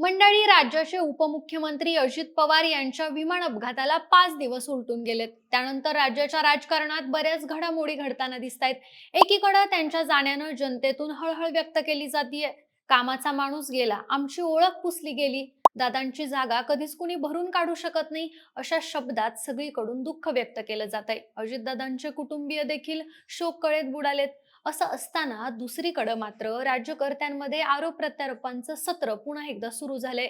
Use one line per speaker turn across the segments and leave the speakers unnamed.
मंडळी राज्याचे उपमुख्यमंत्री अजित पवार यांच्या विमान अपघाताला पाच दिवस उलटून गेलेत. त्यानंतर राज्याच्या राजकारणात बऱ्याच घडामोडी घडताना दिसत आहेत एकीकडे त्यांच्या जाण्यानं जनतेतून हळहळ व्यक्त केली जातीये. कामाचा माणूस गेला आमची ओळख पुसली गेली. दादांची जागा कधीच कुणी भरून काढू शकत नाही अशा शब्दात सगळीकडून दुःख व्यक्त केलं जात आहे अजितदादांचे कुटुंबीय देखील शोक कळेत बुडालेत. असं असताना दुसरीकडे मात्र राज्यकर्त्यांमध्ये आरोप प्रत्यारोपांचं सत्र पुन्हा एकदा सुरू झालंय.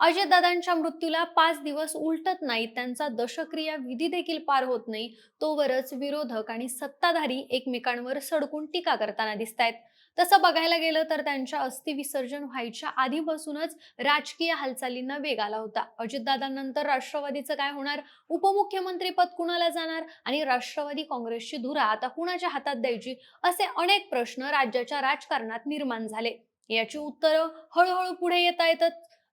अजयदादांच्या मृत्यूला पाच दिवस उलटत नाही त्यांचा दशक्रिया विधी देखील पार होत नाही. तोवरच विरोधक आणि सत्ताधारी एकमेकांवर सडकून टीका करताना दिसत आहेत तसं बघायला गेलं तर त्यांच्या अस्थि विसर्जन व्हायच्या आधीपासूनच राजकीय हालचालींना वेग आला होता. अजितदादांनंतर राष्ट्रवादीचं काय होणार? उपमुख्यमंत्री पद कुणाला जाणार? आणि राष्ट्रवादी काँग्रेसची धुरा आता कुणाच्या हातात द्यायची? असे अनेक प्रश्न राज्याच्या राजकारणात निर्माण झाले. याची उत्तरं हळूहळू पुढे येता येतात.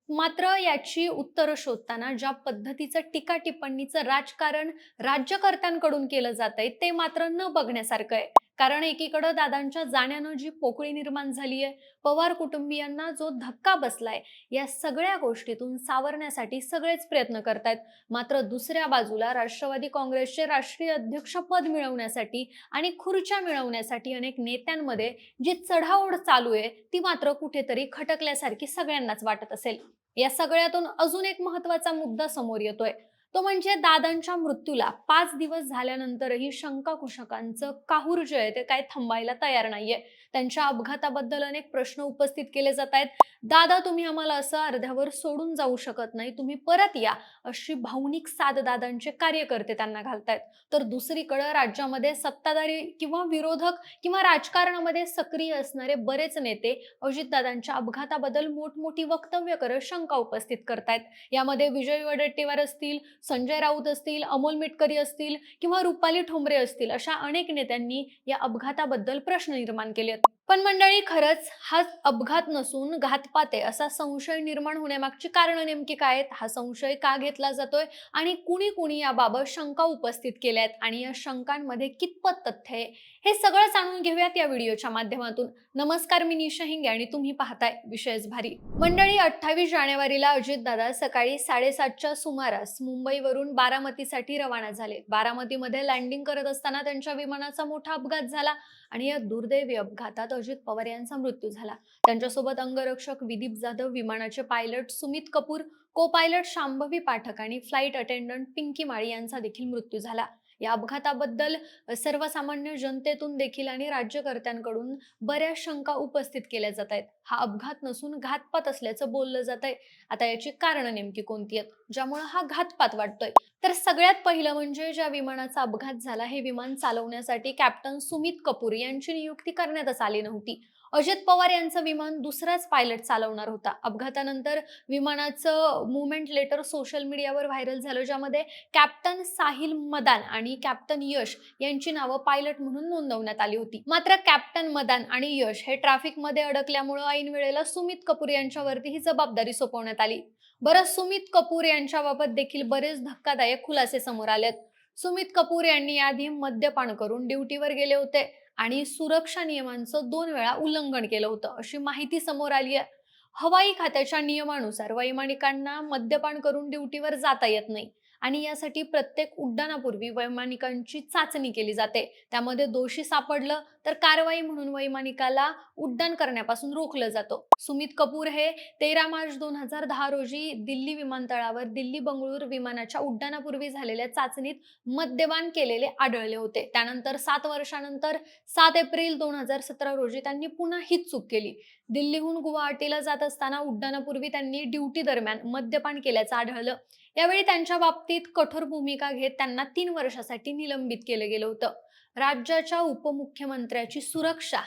मात्र याची उत्तरं शोधताना ज्या पद्धतीचं टीका टिप्पणीचं राजकारण राज्यकर्त्यांकडून केलं जात आहे ते मात्र न बघण्यासारखं आहे. कारण एकीकडं दादांच्या जाण्यानं जी पोकळी निर्माण झाली आहे पवार कुटुंबियांना जो धक्का बसलाय या सगळ्या गोष्टीतून सावरण्यासाठी सगळेच प्रयत्न करतायत. मात्र दुसऱ्या बाजूला राष्ट्रवादी काँग्रेसचे राष्ट्रीय अध्यक्षपद मिळवण्यासाठी आणि खुर्च्या मिळवण्यासाठी अनेक नेत्यांमध्ये जी चढाओढ चालू आहे ती मात्र कुठेतरी खटकल्यासारखी सगळ्यांनाच वाटत असेल. या सगळ्यातून अजून एक महत्त्वाचा मुद्दा समोर येतोय. तो म्हणजे दादांच्या मृत्यूला. पाच दिवस झाल्यानंतरही शंकाकुशकांचं काहूर जे आहे ते काय थांबायला तयार नाहीये. त्यांच्या अपघाताबद्दल अनेक प्रश्न उपस्थित केले जात आहेत. दादा तुम्ही आम्हाला असं अर्ध्यावर सोडून जाऊ शकत नाही. तुम्ही परत या अशी भावनिक साथ दादांचे कार्यकर्ते त्यांना घालतायत. तर दुसरीकडे राज्यामध्ये सत्ताधारी किंवा विरोधक किंवा राजकारणामध्ये सक्रिय असणारे बरेच नेते अजितदादांच्या अपघाताबद्दल मोठमोठी वक्तव्य करत शंका उपस्थित करतायत. यामध्ये विजय वडेट्टीवार असतील संजय राऊत असतील अमोल मिटकरी असतील किंवा रुपाली ठोंबरे असतील अशा अनेक नेत्यांनी या अपघाताबद्दल प्रश्न निर्माण केले पण मंडळी खरंच हा अपघात नसून घातपात आहे असा संशय निर्माण होण्यामागची कारण नेमकी काय आहेत? हा संशय का घेतला जातोय? आणि कुणी कुणी याबाबत शंका उपस्थित केल्या आहेत आणि या शंकांमध्ये कितपत तथ्य आहे? हे सगळं जाणून घेऊयात या व्हिडिओच्या माध्यमातून. नमस्कार मी निशा हिंगे आणि तुम्ही पाहताय विशेष भारी. मंडळी अठ्ठावीस जानेवारीला अजितदादा सकाळी साडेसातच्या सुमारास मुंबईवरून बारामतीसाठी रवाना झाले. बारामतीमध्ये लँडिंग करत असताना त्यांच्या विमानाचा मोठा अपघात झाला आणि या दुर्दैवी अपघातात अजित पवार यांचा मृत्यू झाला. त्यांच्यासोबत अंगरक्षक विदीप जाधव विमानाचे पायलट सुमित कपूर को पायलट शांभवी पाठक आणि फ्लाईट अटेंडंट पिंकी माळी यांचा देखील मृत्यू झाला. या अपघाताबद्दल सर्वसामान्य जनतेतून देखील आणि राज्यकर्त्यांकडून बऱ्याच शंका उपस्थित केल्या जात आहेत. हा अपघात नसून घातपात असल्याचं बोललं जात आहे. आता याची कारण नेमकी कोणती आहेत? ज्यामुळे हा घातपात वाटतोय तर सगळ्यात पहिलं म्हणजे ज्या विमानाचा अपघात झाला हे विमान चालवण्यासाठी कॅप्टन सुमित कपूर यांची नियुक्ती करण्यातच आली नव्हती. अजित पवार यांचं विमान दुसराच पायलट चालवणार होता. अपघातानंतर विमानाचं मुवमेंट लेटर सोशल मीडियावर व्हायरल झालं ज्यामध्ये कॅप्टन साहिल मदान आणि कॅप्टन यश यांची नावं पायलट म्हणून नोंदवण्यात आली होती. मात्र कॅप्टन मदान आणि यश हे ट्रॅफिकमध्ये अडकल्यामुळं ऐन वेळेला सुमित कपूर यांच्यावरती ही जबाबदारी सोपवण्यात आली. बरं सुमित कपूर यांच्याबाबत देखील बरेच धक्कादायक खुलासे समोर आलेत. सुमित कपूर यांनी आधी मद्यपान करून ड्युटीवर गेले होते. आणि सुरक्षा नियमांचं दोन वेळा उल्लंघन केलं होतं. अशी माहिती समोर आली आहे हवाई खात्याच्या नियमानुसार वैमानिकांना मद्यपान करून ड्युटीवर जाता येत नाही. आणि यासाठी प्रत्येक उड्डाणापूर्वी वैमानिकांची चाचणी केली जाते. त्यामध्ये दोषी सापडलं तर कारवाई म्हणून वैमानिकाला उड्डाण करण्यापासून रोखलं जातं. सुमित कपूर हे तेरा मार्च दोन हजार दहा रोजी दिल्ली विमानतळावर दिल्ली बंगळूर विमानाच्या उड्डाणापूर्वी झालेल्या चाचणीत मद्यपान केलेले आढळले होते. त्यानंतर सात वर्षानंतर सात एप्रिल दोन हजार सतरा रोजी त्यांनी पुन्हा हीच चूक केली. दिल्लीहून गुवाहाटीला जात असताना उड्डाणापूर्वी त्यांनी ड्युटी दरम्यान मद्यपान केल्याचं आढळलं. यावेळी त्यांच्या बाबतीत कठोर भूमिका घेत त्यांना तीन वर्षासाठी निलंबित केलं गेलं होतं. राज्याच्या उपमुख्यमंत्र्याची सुरक्षा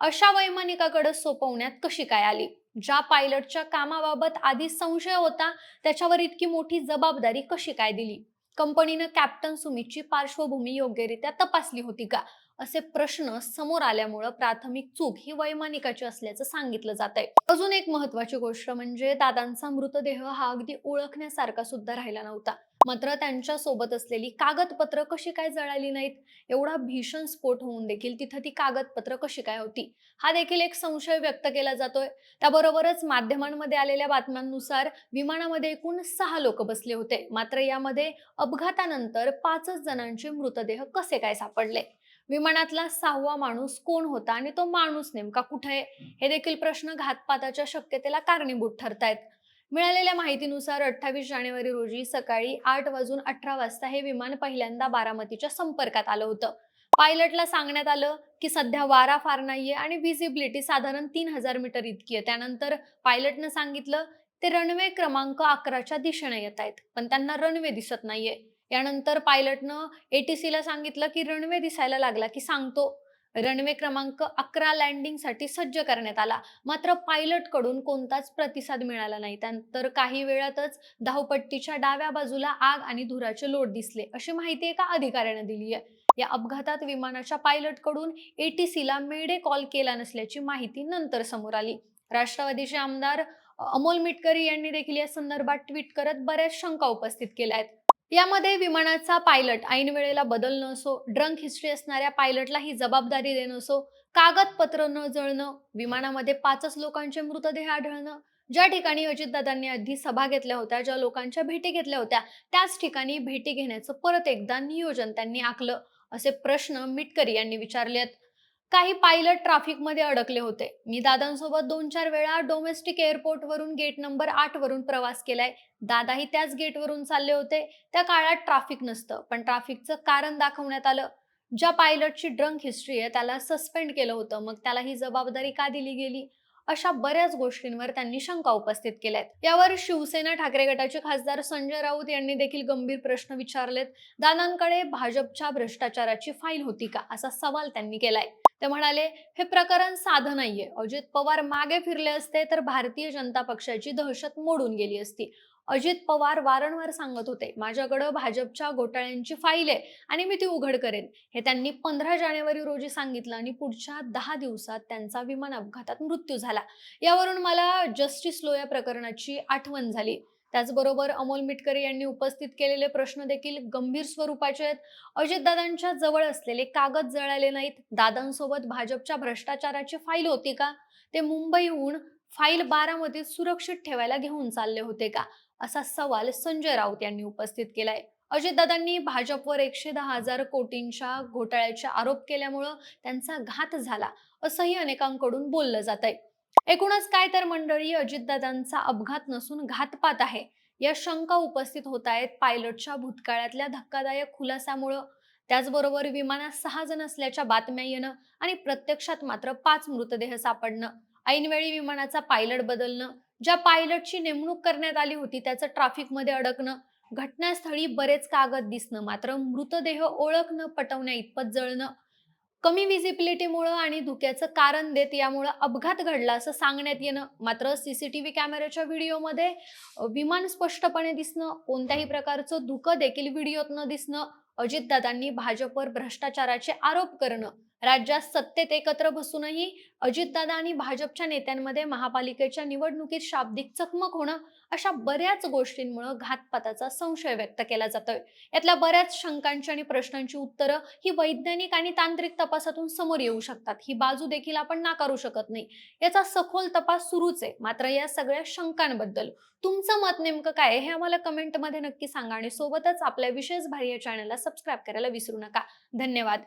अशा वैमानिकाकडे सोपवण्यात कशी काय आली? ज्या पायलटच्या कामाबाबत आधी संशय होता त्याच्यावर इतकी मोठी जबाबदारी कशी काय दिली? कंपनीनं कॅप्टन सुमितची पार्श्वभूमी योग्यरित्या तपासली होती का? असे प्रश्न समोर आल्यामुळं प्राथमिक चूक ही वैमानिकाची असल्याचं सांगितलं जात आहे अजून एक महत्वाची गोष्ट म्हणजे दादांचा मृतदेह हा अगदी ओळखण्यासारखा सुद्धा राहिला नव्हता. मात्र त्यांच्यासोबत असलेली कागदपत्र कशी काय जळाली नाहीत? एवढा भीषण स्फोट होऊन देखील तिथं ती कागदपत्र कशी काय होती? हा देखील एक संशय व्यक्त केला जातोय. त्याबरोबरच माध्यमांमध्ये आलेल्या बातम्यांनुसार विमानामध्ये एकूण सहा लोक बसले होते. मात्र यामध्ये अपघातानंतर पाचच जणांचे मृतदेह कसे काय सापडले? विमानातला सहावा माणूस कोण होता आणि तो माणूस नेमका कुठे आहे? हे. देखील प्रश्न घातपाताच्या शक्यतेला कारणीभूत ठरतायत. मिळालेल्या माहितीनुसार अठ्ठावीस जानेवारी रोजी सकाळी आठ वाजून अठरा वाजता हे विमान पहिल्यांदा बारामतीच्या संपर्कात आलं होतं. पायलटला सांगण्यात आलं की सध्या वारा फार नाहीये आणि व्हिजिबिलिटी साधारण तीन हजार मीटर इतकी आहे. त्यानंतर पायलटनं सांगितलं ते रनवे क्रमांक अकराच्या दिशेने येत आहेत पण त्यांना रनवे दिसत नाहीये. यानंतर पायलटनं एटीसीला सांगितलं की रनवे दिसायला लागला की सांगतो रनवे क्रमांक अकरा लँडिंगसाठी सज्ज करण्यात आला. मात्र पायलटकडून कोणताच प्रतिसाद मिळाला नाही. त्यानंतर काही वेळातच धावपट्टीच्या डाव्या बाजूला आग आणि धुराचे लोट दिसले. अशी माहिती एका अधिकाऱ्याने दिली आहे. या अपघातात विमानाच्या पायलटकडून एटीसीला मेडे कॉल केला नसल्याची माहिती नंतर समोर आली. राष्ट्रवादीचे आमदार अमोल मिटकरी यांनी देखील या संदर्भात ट्विट करत बऱ्याच शंका उपस्थित केल्या आहेत. यामध्ये विमानाचा पायलट ऐन वेळेला बदलणं असो ड्रंक हिस्ट्री असणाऱ्या पायलटला ही जबाबदारी देणं असो कागदपत्र न जळणं विमानामध्ये पाचच लोकांचे मृतदेह आढळणं ज्या ठिकाणी अजितदादांनी आधी सभा घेतल्या होत्या ज्या लोकांच्या भेटी घेतल्या होत्या त्याच ठिकाणी भेटी घेण्याचं परत एकदा नियोजन त्यांनी आखलं. असे प्रश्न मिटकरी यांनी विचारले आहेत काही पायलट ट्रॅफिकमध्ये अडकले होते. मी दादांसोबत दोन चार वेळा डोमेस्टिक एअरपोर्ट वरून गेट नंबर आठ वरून प्रवास केलाय. दादाही त्याच गेटवरून चालले होते. त्या काळात ट्रॅफिक नसतं पण ट्रॅफिकचं कारण दाखवण्यात आलं. ज्या पायलटची ड्रंक हिस्ट्री आहे त्याला सस्पेंड केलं होतं. मग त्याला ही जबाबदारी का दिली गेली? अशा बऱ्याच गोष्टींवर त्यांनी शंका उपस्थित केल्यात. यावर शिवसेना ठाकरे गटाचे खासदार संजय राऊत यांनी देखील गंभीर प्रश्न विचारलेत. दादांकडे भाजपच्या भ्रष्टाचाराची फाईल होती का? असा सवाल त्यांनी केलाय. ते म्हणाले हे प्रकरण साधं नाहीये. अजित पवार मागे फिरले असते तर भारतीय जनता पक्षाची दहशत मोडून गेली असती. अजित पवार वारंवार सांगत होते माझ्याकडं भाजपच्या घोटाळ्यांची फाईल आहे आणि मी ती उघड करेन. हे त्यांनी पंधरा जानेवारी रोजी सांगितलं आणि पुढच्या दहा दिवसात त्यांचा विमान अपघातात मृत्यू झाला. यावरून मला जस्टिस लोया प्रकरणाची आठवण झाली. त्याचबरोबर अमोल मिटकरे यांनी उपस्थित केलेले प्रश्न देखील गंभीर स्वरूपाचे आहेत. अजितदादांच्या जवळ असलेले कागद जळाले नाहीत. दादांसोबत भाजपच्या भ्रष्टाचाराची फाईल होती का? ते मुंबईहून फाईल बारामध्ये सुरक्षित ठेवायला घेऊन चालले होते का? असा सवाल संजय राऊत यांनी उपस्थित केलाय. अजितदादांनी भाजपवर एकशे दहा हजार कोटींच्या घोटाळ्याचे आरोप केल्यामुळं त्यांचा घात झाला असंही अनेकांकडून बोललं जात आहे एकूणच काय तर मंडळी अजितदादांचा अपघात नसून घातपात आहे. या शंका उपस्थित होत आहेत पायलटच्या भूतकाळातल्या धक्कादायक खुलासामुळं. त्याचबरोबर विमानात सहा जण असल्याच्या बातम्या येणं आणि प्रत्यक्षात मात्र पाच मृतदेह सापडणं. ऐनवेळी विमानाचा पायलट बदलणं ज्या पायलटची नेमणूक करण्यात आली होती त्याचं ट्रॅफिकमध्ये अडकणं घटनास्थळी बरेच कागद दिसणं मात्र मृतदेह ओळख न पटवण्या इतपत जळणं कमी विजिबिलिटीमुळं आणि धुक्याचं कारण देत यामुळं अपघात घडला असं सांगण्यात येणं. मात्र सीसीटीव्ही कॅमेऱ्याच्या व्हिडिओमध्ये विमान स्पष्टपणे दिसणं कोणत्याही प्रकारचं धुकं देखील व्हिडिओत न दिसणं अजितदादांनी भाजपवर भ्रष्टाचाराचे आरोप करणं राज्यात सत्तेत एकत्र बसूनही अजितदादा आणि भाजपच्या नेत्यांमध्ये महापालिकेच्या निवडणुकीत शाब्दिक चकमक होणं अशा बऱ्याच गोष्टींमुळे घातपाताचा संशय व्यक्त केला जातोय. यातल्या बऱ्याच शंकांची आणि प्रश्नांची उत्तरं ही वैज्ञानिक आणि तांत्रिक तपासातून समोर येऊ शकतात. ही बाजू देखील आपण नाकारू शकत नाही. याचा सखोल तपास सुरूच आहे. मात्र या सगळ्या शंकांबद्दल तुमचं मत नेमकं काय आहे हे आम्हाला कमेंटमध्ये नक्की सांगा आणि सोबतच आपल्या विशेष भारी या चॅनलला सबस्क्राईब करायला विसरू नका. धन्यवाद.